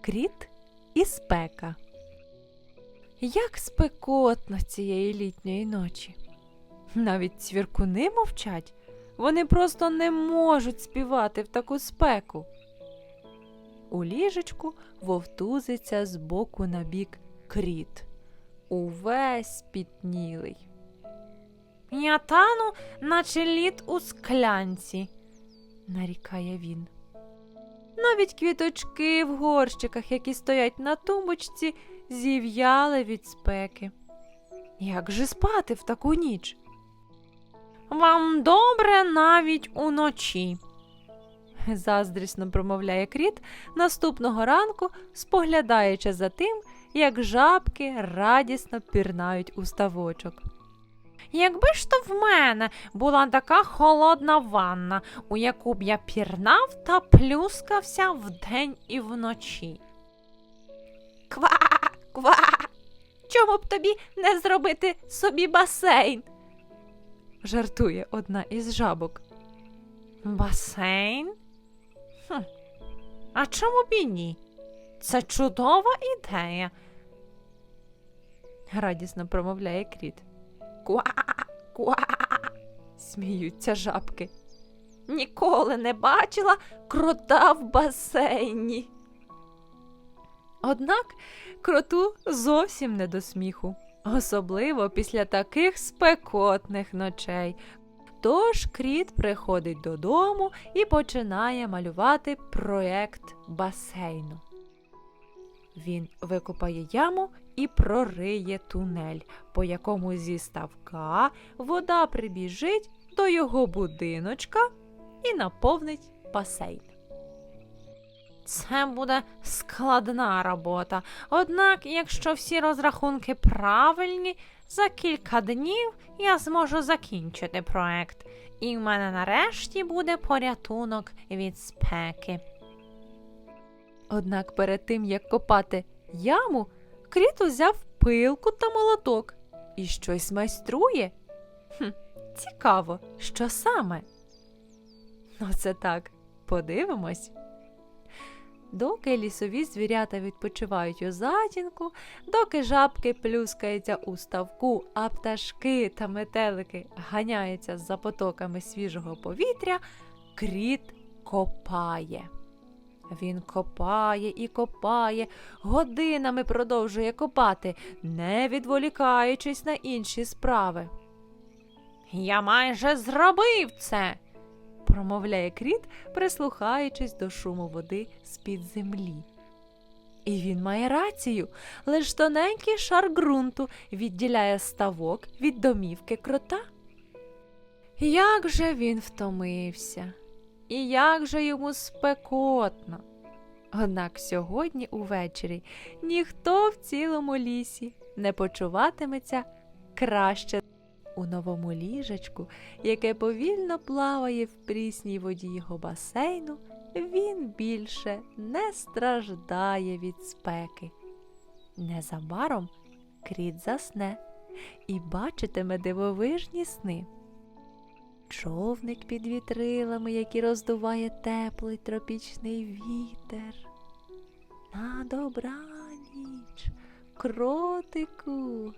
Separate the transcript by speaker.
Speaker 1: Кріт і спека. Як спекотно цієї літньої ночі. Навіть цвіркуни мовчать. Вони просто не можуть співати в таку спеку. У ліжечку вовтузиться з боку на бік кріт. Увесь пітнілий. Я тану, наче лід у склянці, нарікає він. Навіть квіточки в горщиках, які стоять на тумбочці, зів'яли від спеки. Як же спати в таку ніч? Вам добре навіть уночі, заздрісно промовляє кріт наступного ранку, споглядаючи за тим, як жабки радісно пірнають у ставочок. Якби ж то в мене була така холодна ванна, у яку б я пірнав та плюскався вдень і вночі. Ква, ква. Чому б тобі не зробити собі басейн? жартує одна із жабок. Басейн? Хм. А чому б і ні? Це чудова ідея. Радісно промовляє кріт. Ква, ква. Сміються жабки. Ніколи не бачила крота в басейні. Однак кроту зовсім не до сміху, особливо після таких спекотних ночей. Тож кріт приходить додому і починає малювати проект басейну. Він викопає яму і прориє тунель, по якому зі ставка вода прибіжить до його будиночка і наповнить басейн. Це буде складна робота. Однак, якщо всі розрахунки правильні, за кілька днів я зможу закінчити проект, і в мене нарешті буде порятунок від спеки. Однак перед тим, як копати яму, Кріт узяв пилку та молоток і щось майструє. Хм, цікаво, що саме? Ну, це так, подивимось. Доки лісові звірята відпочивають у затінку, доки жабки плюскаються у ставку, а пташки та метелики ганяються за потоками свіжого повітря, кріт копає. Він копає і копає, годинами продовжує копати, не відволікаючись на інші справи. Я майже зробив це, промовляє кріт, прислухаючись до шуму води з-під землі. І він має рацію, лиш тоненький шар ґрунту відділяє ставок від домівки крота. Як же він втомився, і як же йому спекотно. Однак сьогодні увечері ніхто в цілому лісі не почуватиметься краще у новому ліжечку, яке повільно плаває в прісній воді його басейну, він більше не страждає від спеки. Незабаром кріт засне і бачитиме дивовижні сни. Човник під вітрилами, які роздуває теплий тропічний вітер. На добраніч, кротику.